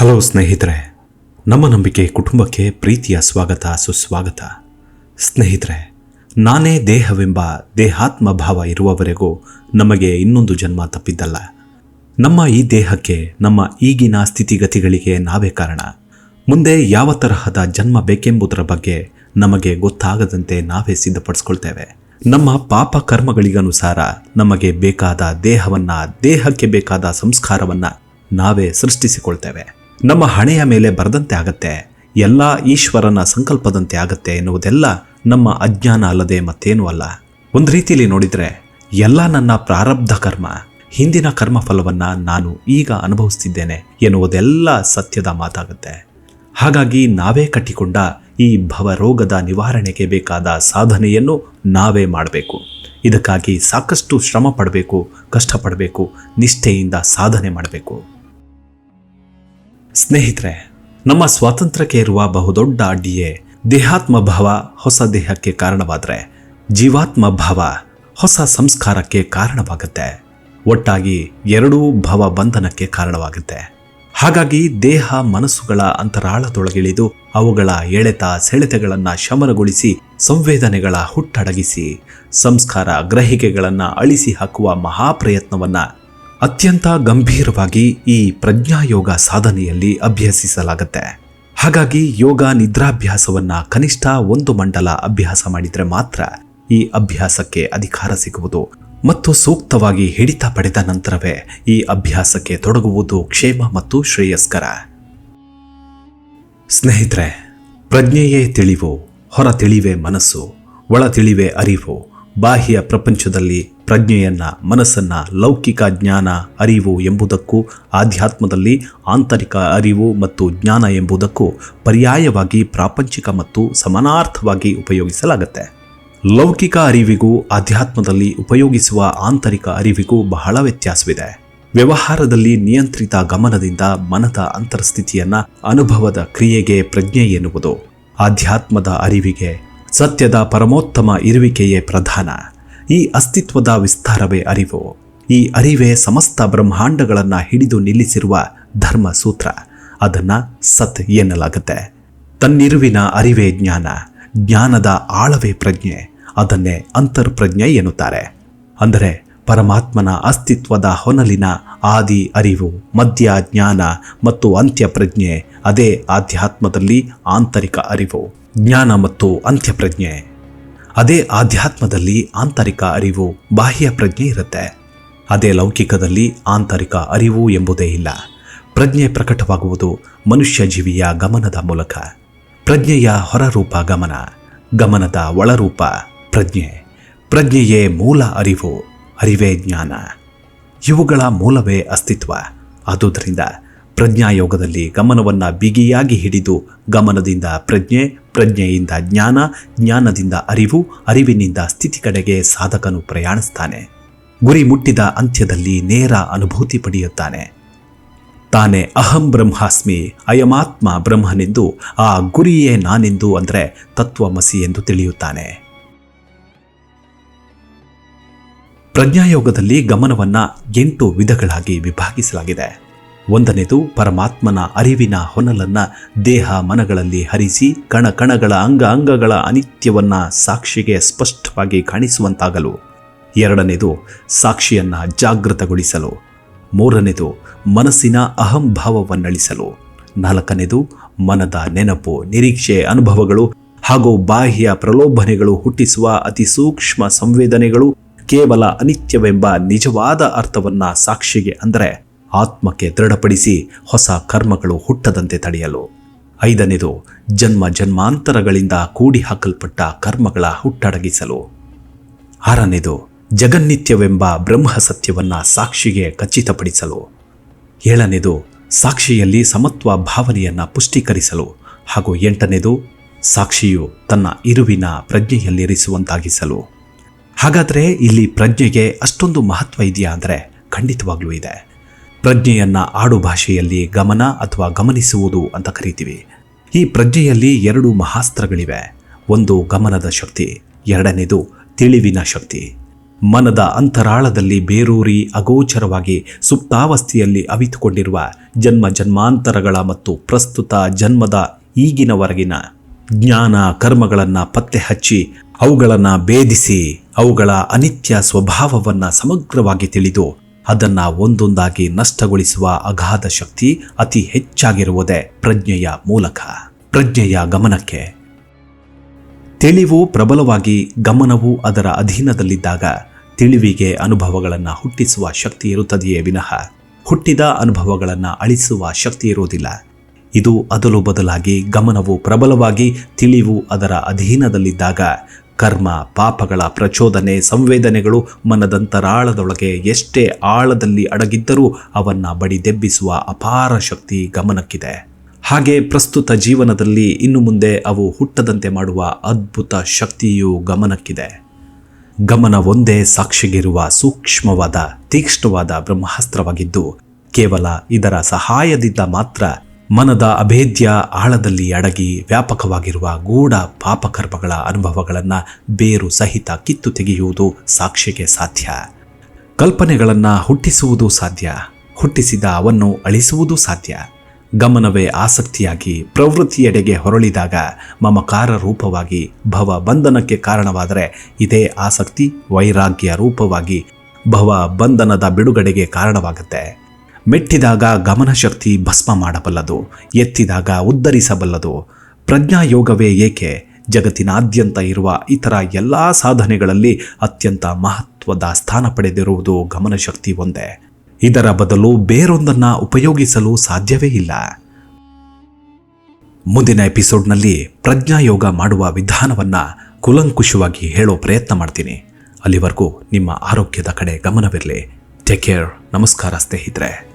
Hello ಸ್ನೇಹಿತರೆ, ನಮ್ಮ ನಂಬಿಕೆ ಕುಟುಂಬಕ್ಕೆ ಪ್ರೀತಿಯ ಸ್ವಾಗತ, ಸುಸ್ವಾಗತ. ಸ್ನೇಹಿತರೆ, ನಾನೇ ದೇಹವೆಂಬ ದೇಹಾತ್ಮ ಭಾವ ಇರುವವರೆಗೂ ನಮಗೆ ಇನ್ನೊಂದು ಜನ್ಮ ತಪ್ಪಿದ್ದಲ್ಲ. ನಮ್ಮ ಈ ದೇಹಕ್ಕೆ, ನಮ್ಮ ಈಗಿನ ಸ್ಥಿತಿಗತಿಗಳಿಗೆ ನಾವೇ ಕಾರಣ. ಮುಂದೆ ಯಾವ ತರಹದ ಜನ್ಮ ಬೇಕೆಂಬುದರ ಬಗ್ಗೆ ನಮಗೆ ಗೊತ್ತಾಗದಂತೆ ನಾವೇ ಸಿದ್ಧಪಡಿಸ್ಕೊಳ್ತೇವೆ. ನಮ್ಮ ಪಾಪ ಕರ್ಮಗಳಿಗನುಸಾರ ನಮಗೆ ಬೇಕಾದ ದೇಹವನ್ನ, ದೇಹಕ್ಕೆ ಬೇಕಾದ ಸಂಸ್ಕಾರವನ್ನ ನಾವೇ ಸೃಷ್ಟಿಸಿಕೊಳ್ತೇವೆ. ನಮ್ಮ ಹಣೆಯ ಮೇಲೆ ಬರದಂತೆ ಆಗತ್ತೆ, ಎಲ್ಲ ಈಶ್ವರನ ಸಂಕಲ್ಪದಂತೆ ಆಗತ್ತೆ ಎನ್ನುವುದೆಲ್ಲ ನಮ್ಮ ಅಜ್ಞಾನ ಅಲ್ಲದೆ ಮತ್ತೇನೂ ಅಲ್ಲ. ಒಂದು ರೀತಿಯಲ್ಲಿ ನೋಡಿದರೆ, ಎಲ್ಲ ನನ್ನ ಪ್ರಾರಬ್ಧ ಕರ್ಮ, ಹಿಂದಿನ ಕರ್ಮಫಲವನ್ನು ನಾನು ಈಗ ಅನುಭವಿಸ್ತಿದ್ದೇನೆ ಎನ್ನುವುದೆಲ್ಲ ಸತ್ಯದ ಮಾತಾಗುತ್ತೆ. ಹಾಗಾಗಿ ನಾವೇ ಕಟ್ಟಿಕೊಂಡ ಈ ಭವರೋಗದ ನಿವಾರಣೆಗೆ ಬೇಕಾದ ಸಾಧನೆಯನ್ನು ನಾವೇ ಮಾಡಬೇಕು. ಇದಕ್ಕಾಗಿ ಸಾಕಷ್ಟು ಶ್ರಮ ಪಡಬೇಕು, ಕಷ್ಟಪಡಬೇಕು, ನಿಷ್ಠೆಯಿಂದ ಸಾಧನೆ ಮಾಡಬೇಕು. ಸ್ನೇಹಿತರೆ, ನಮ್ಮ ಸ್ವಾತಂತ್ರ್ಯಕ್ಕೆ ಇರುವ ಬಹುದೊಡ್ಡ ಅಡ್ಡಿಯೇ ದೇಹಾತ್ಮ ಭಾವ ಹೊಸ ದೇಹಕ್ಕೆ ಕಾರಣವಾದರೆ ಜೀವಾತ್ಮ ಭಾವ ಹೊಸ ಸಂಸ್ಕಾರಕ್ಕೆ ಕಾರಣವಾಗುತ್ತೆ. ಒಟ್ಟಾಗಿ ಎರಡೂ ಭವ ಬಂಧನಕ್ಕೆ ಕಾರಣವಾಗುತ್ತೆ. ಹಾಗಾಗಿ ದೇಹ, ಮನಸ್ಸುಗಳ ಅಂತರಾಳದೊಳಗಿಳಿದು ಅವುಗಳ ಎಳೆತ ಸೆಳೆತಗಳನ್ನು ಶಮನಗೊಳಿಸಿ, ಸಂವೇದನೆಗಳ ಹುಟ್ಟಡಗಿಸಿ, ಸಂಸ್ಕಾರ ಗ್ರಹಿಕೆಗಳನ್ನು ಅಳಿಸಿ ಹಾಕುವ ಮಹಾಪ್ರಯತ್ನವನ್ನ ಅತ್ಯಂತ ಗಂಭೀರವಾಗಿ ಈ ಪ್ರಜ್ಞಾಯೋಗ ಸಾಧನೆಯಲ್ಲಿ ಅಭ್ಯಸಿಸಲಾಗುತ್ತೆ. ಹಾಗಾಗಿ ಯೋಗ ನಿದ್ರಾಭ್ಯಾಸವನ್ನ ಕನಿಷ್ಠ ಒಂದು ಮಂಡಲ ಅಭ್ಯಾಸ ಮಾಡಿದರೆ ಮಾತ್ರ ಈ ಅಭ್ಯಾಸಕ್ಕೆ ಅಧಿಕಾರ ಸಿಗುವುದು ಮತ್ತು ಸೂಕ್ತವಾಗಿ ಹಿಡಿತ ಪಡೆದ ನಂತರವೇ ಈ ಅಭ್ಯಾಸಕ್ಕೆ ತೊಡಗುವುದು ಕ್ಷೇಮ ಮತ್ತು ಶ್ರೇಯಸ್ಕರ. ಸ್ನೇಹಿತರೆ, ಪ್ರಜ್ಞೆಯೇ ತಿಳಿವು ಹೊರ ತಿಳಿವೆ ಮನಸ್ಸು ಒಳ ತಿಳಿವೆ ಅರಿವು ಬಾಹ್ಯ ಪ್ರಪಂಚದಲ್ಲಿ ಪ್ರಜ್ಞೆಯನ್ನ, ಮನಸ್ಸನ್ನ, ಲೌಕಿಕ ಜ್ಞಾನ, ಅರಿವು ಎಂಬುದಕ್ಕೂ, ಆಧ್ಯಾತ್ಮದಲ್ಲಿ ಆಂತರಿಕ ಅರಿವು ಮತ್ತು ಜ್ಞಾನ ಎಂಬುದಕ್ಕೂ ಪರ್ಯಾಯವಾಗಿ ಪ್ರಾಪಂಚಿಕ ಮತ್ತು ಸಮಾನಾರ್ಥವಾಗಿ ಉಪಯೋಗಿಸಲಾಗುತ್ತೆ. ಲೌಕಿಕ ಅರಿವಿಗೂ ಆಧ್ಯಾತ್ಮದಲ್ಲಿ ಉಪಯೋಗಿಸುವ ಆಂತರಿಕ ಅರಿವಿಗೂ ಬಹಳ ವ್ಯತ್ಯಾಸವಿದೆ. ವ್ಯವಹಾರದಲ್ಲಿ ನಿಯಂತ್ರಿತ ಗಮನದಿಂದ ಮನದ ಅಂತರಸ್ಥಿತಿಯನ್ನ, ಅನುಭವದ ಕ್ರಿಯೆಗೆ ಪ್ರಜ್ಞೆ ಎನ್ನುವುದು. ಆಧ್ಯಾತ್ಮದ ಅರಿವಿಗೆ ಸತ್ಯದ ಪರಮೋತ್ತಮ ಇರುವಿಕೆಯೇ ಪ್ರಧಾನ. ಈ ಅಸ್ತಿತ್ವದ ವಿಸ್ತಾರವೇ ಅರಿವು. ಈ ಅರಿವೇ ಸಮಸ್ತ ಬ್ರಹ್ಮಾಂಡಗಳನ್ನ ಹಿಡಿದು ನಿಲ್ಲಿಸಿರುವ ಧರ್ಮ ಸೂತ್ರ ಅದನ್ನ ಸತ್ ಎನ್ನಲಾಗುತ್ತೆ. ತನ್ನಿರುವಿನ ಅರಿವೇ ಜ್ಞಾನ. ಜ್ಞಾನದ ಆಳವೇ ಪ್ರಜ್ಞೆ. ಅದನ್ನೇ ಅಂತರ್ಪ್ರಜ್ಞೆ ಎನ್ನುತ್ತಾರೆ. ಅಂದರೆ ಪರಮಾತ್ಮನ ಅಸ್ತಿತ್ವದ ಹೊನಲಿನ ಆದಿ ಅರಿವು, ಮಧ್ಯ ಜ್ಞಾನ ಮತ್ತು ಅಂತ್ಯ ಪ್ರಜ್ಞೆ ಅದೇ ಆಧ್ಯಾತ್ಮದಲ್ಲಿ ಆಂತರಿಕ ಅರಿವು. ಜ್ಞಾನ ಮತ್ತು ಅಂತ್ಯಪ್ರಜ್ಞೆ. ಅದೇ ಆಧ್ಯಾತ್ಮದಲ್ಲಿ ಆಂತರಿಕ ಅರಿವು ಬಾಹ್ಯ ಪ್ರಜ್ಞೆ ಇರುತ್ತೆ. ಅದೇ ಲೌಕಿಕದಲ್ಲಿ ಆಂತರಿಕ ಅರಿವು ಎಂಬುದೇ ಇಲ್ಲ. ಪ್ರಜ್ಞೆ ಪ್ರಕಟವಾಗುವುದು ಮನುಷ್ಯ ಜೀವಿಯ ಗಮನದ ಮೂಲಕ. ಪ್ರಜ್ಞೆಯ ಹೊರರೂಪ ಗಮನ, ಗಮನದ ಒಳರೂಪ ಪ್ರಜ್ಞೆ. ಪ್ರಜ್ಞೆಯೇ ಮೂಲ ಅರಿವು, ಅರಿವೇ ಜ್ಞಾನ. ಇವುಗಳ ಮೂಲವೇ ಅಸ್ತಿತ್ವ. ಆದುದರಿಂದ ಪ್ರಜ್ಞಾಯೋಗದಲ್ಲಿ ಗಮನವನ್ನು ಬಿಗಿಯಾಗಿ ಹಿಡಿದು ಗಮನದಿಂದ ಪ್ರಜ್ಞೆ, ಪ್ರಜ್ಞೆಯಿಂದ ಜ್ಞಾನ, ಜ್ಞಾನದಿಂದ ಅರಿವು, ಅರಿವಿನಿಂದ ಸ್ಥಿತಿ ಕಡೆಗೆ ಸಾಧಕನು ಪ್ರಯಾಣಿಸ್ತಾನೆ. ಗುರಿ ಮುಟ್ಟಿದ ಅಂತ್ಯದಲ್ಲಿ ನೇರ ಅನುಭೂತಿ ಪಡೆಯುತ್ತಾನೆ. ತಾನೇ ಅಹಂ ಬ್ರಹ್ಮಾಸ್ಮಿ, ಅಯಮಾತ್ಮ ಬ್ರಹ್ಮನೆಂದು ಆ ಗುರಿಯೇ ನಾನೆಂದು ಅಂದರೆ ತತ್ವಮಸಿ ಎಂದು ತಿಳಿಯುತ್ತಾನೆ. ಪ್ರಜ್ಞಾಯೋಗದಲ್ಲಿ ಗಮನವನ್ನು ಎಂಟು ವಿಧಗಳಾಗಿ ವಿಭಾಗಿಸಲಾಗಿದೆ. ಒಂದನೇದು ಪರಮಾತ್ಮನ ಅರಿವಿನ ಹೊನಲನ್ನ ದೇಹ ಮನಗಳಲ್ಲಿ ಹರಿಸಿ ಕಣ ಕಣಗಳ ಅಂಗ ಅಂಗಗಳ ಅನಿತ್ಯವನ್ನ ಸಾಕ್ಷಿಗೆ ಸ್ಪಷ್ಟವಾಗಿ ಕಾಣಿಸುವಂತಾಗಲು. ಎರಡನೇದು ಸಾಕ್ಷಿಯನ್ನ ಜಾಗೃತಗೊಳಿಸಲು. ಮೂರನೇದು ಮನಸ್ಸಿನ ಅಹಂಭಾವವನ್ನಳಿಸಲು. ನಾಲ್ಕನೇದು ಮನದ ನೆನಪು, ನಿರೀಕ್ಷೆ, ಅನುಭವಗಳು ಹಾಗೂ ಬಾಹ್ಯ ಪ್ರಲೋಭನೆಗಳು ಹುಟ್ಟಿಸುವ ಅತಿ ಸೂಕ್ಷ್ಮ ಸಂವೇದನೆಗಳು ಕೇವಲ ಅನಿತ್ಯವೆಂಬ ನಿಜವಾದ ಅರ್ಥವನ್ನ ಸಾಕ್ಷಿಗೆ ಅಂದರೆ ಆತ್ಮಕ್ಕೆ ದೃಢಪಡಿಸಿ ಹೊಸ ಕರ್ಮಗಳು ಹುಟ್ಟದಂತೆ ತಡೆಯಲು. ಐದನೇದು, ಜನ್ಮ ಜನ್ಮಾಂತರಗಳಿಂದ ಕೂಡಿ ಹಾಕಲ್ಪಟ್ಟ ಕರ್ಮಗಳ ಹುಟ್ಟಡಗಿಸಲು. ಆರನೇದು, ಜಗನ್ನಿತ್ಯವೆಂಬ ಬ್ರಹ್ಮ ಸತ್ಯವನ್ನ ಸಾಕ್ಷಿಗೆ ಖಚಿತಪಡಿಸಲು. ಏಳನೇದು, ಸಾಕ್ಷಿಯಲ್ಲಿ ಸಮತ್ವ ಭಾವನೆಯನ್ನು ಪುಷ್ಟೀಕರಿಸಲು. ಹಾಗೂ ಎಂಟನೇದು, ಸಾಕ್ಷಿಯು ತನ್ನ ಇರುವಿನ ಪ್ರಜ್ಞೆಯಲ್ಲಿರಿಸುವಂತಾಗಿಸಲು. ಹಾಗಾದರೆ ಇಲ್ಲಿ ಪ್ರಜ್ಞೆಗೆ ಅಷ್ಟೊಂದು ಮಹತ್ವ ಇದೆಯಾ ಅಂದರೆ ಖಂಡಿತವಾಗ್ಲೂ ಇದೆ. ಪ್ರಜ್ಞೆಯನ್ನ ಆಡುಭಾಷೆಯಲ್ಲಿ ಗಮನ ಅಥವಾ ಗಮನಿಸುವುದು ಅಂತ ಕರಿತೀವಿ. ಈ ಪ್ರಜ್ಞೆಯಲ್ಲಿ ಎರಡು ಮಹಾಸ್ತ್ರಗಳಿವೆ. ಒಂದು ಗಮನದ ಶಕ್ತಿ, ಎರಡನೇದು ತಿಳಿವಿನ ಶಕ್ತಿ. ಮನದ ಅಂತರಾಳದಲ್ಲಿ ಬೇರೂರಿ ಅಗೋಚರವಾಗಿ ಸುಪ್ತಾವಸ್ಥೆಯಲ್ಲಿ ಅವಿತುಕೊಂಡಿರುವ ಜನ್ಮ ಜನ್ಮಾಂತರಗಳ ಮತ್ತು ಪ್ರಸ್ತುತ ಜನ್ಮದ ಈಗಿನವರೆಗಿನ ಜ್ಞಾನ ಕರ್ಮಗಳನ್ನು ಪತ್ತೆ ಹಚ್ಚಿ ಅವುಗಳನ್ನು ಭೇದಿಸಿ ಅವುಗಳ ಅನಿತ್ಯ ಸ್ವಭಾವವನ್ನು ಸಮಗ್ರವಾಗಿ ತಿಳಿದು ಅದನ್ನು ಒಂದೊಂದಾಗಿ ನಷ್ಟಗೊಳಿಸುವ ಅಗಾಧ ಶಕ್ತಿ ಅತಿ ಹೆಚ್ಚಾಗಿರುವುದೇ ಪ್ರಜ್ಞೆಯ ಮೂಲಕ. ಪ್ರಜ್ಞೆಯ ಗಮನಕ್ಕೆ. ತಿಳಿವು ಪ್ರಬಲವಾಗಿ ಗಮನವು ಅದರ ಅಧೀನದಲ್ಲಿದ್ದಾಗ ತಿಳಿವಿಗೆ ಅನುಭವಗಳನ್ನು ಹುಟ್ಟಿಸುವ ಶಕ್ತಿ ಇರುತ್ತದೆಯೇ ವಿನಃ. ಹುಟ್ಟಿದ ಅನುಭವಗಳನ್ನು ಅಳಿಸುವ ಶಕ್ತಿ ಇರುವುದಿಲ್ಲ. ಇದು ಅದಲು ಬದಲಾಗಿ ಗಮನವು ಪ್ರಬಲವಾಗಿ ತಿಳಿವು ಅದರ ಅಧೀನದಲ್ಲಿದ್ದಾಗ ಕರ್ಮ, ಪಾಪಗಳ ಪ್ರಚೋದನೆ, ಸಂವೇದನೆಗಳು ಮನದಂತರಾಳದೊಳಗೆ ಎಷ್ಟೇ ಆಳದಲ್ಲಿ ಅಡಗಿದ್ದರೂ ಅವನ್ನ ಬಡಿದೆಬ್ಬಿಸುವ ಅಪಾರ ಶಕ್ತಿ ಗಮನಕ್ಕಿದೆ. ಹಾಗೆ ಪ್ರಸ್ತುತ ಜೀವನದಲ್ಲಿ ಇನ್ನು ಮುಂದೆ ಅವು ಹುಟ್ಟದಂತೆ ಮಾಡುವ ಅದ್ಭುತ ಶಕ್ತಿಯೂ ಗಮನಕ್ಕಿದೆ. ಗಮನ ಒಂದೇ ಸಾಕ್ಷಿಗಿರುವ ಸೂಕ್ಷ್ಮವಾದ, ತೀಕ್ಷ್ಣವಾದ ಬ್ರಹ್ಮಾಸ್ತ್ರವಾಗಿದ್ದು, ಕೇವಲ ಇದರ ಸಹಾಯದಿಂದ ಮಾತ್ರ ಮನದ ಅಭೇದ್ಯ ಆಳದಲ್ಲಿ ಅಡಗಿ ವ್ಯಾಪಕವಾಗಿರುವ ಗೂಢ ಪಾಪಕರ್ಮಗಳ ಅನುಭವಗಳನ್ನು ಬೇರು ಸಹಿತ ಕಿತ್ತು ತೆಗೆಯುವುದು ಸಾಕ್ಷಿಗೆ ಸಾಧ್ಯ. ಕಲ್ಪನೆಗಳನ್ನು ಹುಟ್ಟಿಸುವುದು ಸಾಧ್ಯ. ಹುಟ್ಟಿಸಿದ ಅವನ್ನು ಅಳಿಸುವುದು ಸಾಧ್ಯ. ಗಮನವೇ ಆಸಕ್ತಿಯಾಗಿ ಪ್ರವೃತ್ತಿಯೆಡೆಗೆ ಹೊರಳಿದಾಗ ಮಮಕಾರ ರೂಪವಾಗಿ ಭವ ಬಂಧನಕ್ಕೆ ಕಾರಣವಾದರೆ ಇದೇ ಆಸಕ್ತಿ ವೈರಾಗ್ಯ ರೂಪವಾಗಿ ಭವ ಬಂಧನದ ಬಿಡುಗಡೆಗೆ ಕಾರಣವಾಗುತ್ತೆ. ಮೆಟ್ಟಿದಾಗ ಗಮನಶಕ್ತಿ ಭಸ್ಮ ಮಾಡಬಲ್ಲದು, ಎತ್ತಿದಾಗ ಉದ್ಧರಿಸಬಲ್ಲದು. ಪ್ರಜ್ಞಾಯೋಗವೇ ಏಕೆ? ಜಗತ್ತಿನಾದ್ಯಂತ ಇರುವ ಇತರ ಎಲ್ಲ ಸಾಧನೆಗಳಲ್ಲಿ ಅತ್ಯಂತ ಮಹತ್ವದ ಸ್ಥಾನ ಪಡೆದಿರುವುದು ಗಮನಶಕ್ತಿ ಒಂದೇ. ಇದರ ಬದಲು ಬೇರೊಂದನ್ನು ಉಪಯೋಗಿಸಲು ಸಾಧ್ಯವೇ ಇಲ್ಲ. ಮುಂದಿನ ಎಪಿಸೋಡ್ನಲ್ಲಿ ಪ್ರಜ್ಞಾಯೋಗ ಮಾಡುವ ವಿಧಾನವನ್ನು ಕುಲಂಕುಷವಾಗಿ ಹೇಳೋ ಪ್ರಯತ್ನ ಮಾಡ್ತೀನಿ. ಅಲ್ಲಿವರೆಗೂ ನಿಮ್ಮ ಆರೋಗ್ಯದ ಕಡೆ ಗಮನವಿರಲಿ. ಟೇಕ್ ಕೇರ್ ನಮಸ್ಕಾರ ಸ್ನೇಹಿತರೆ.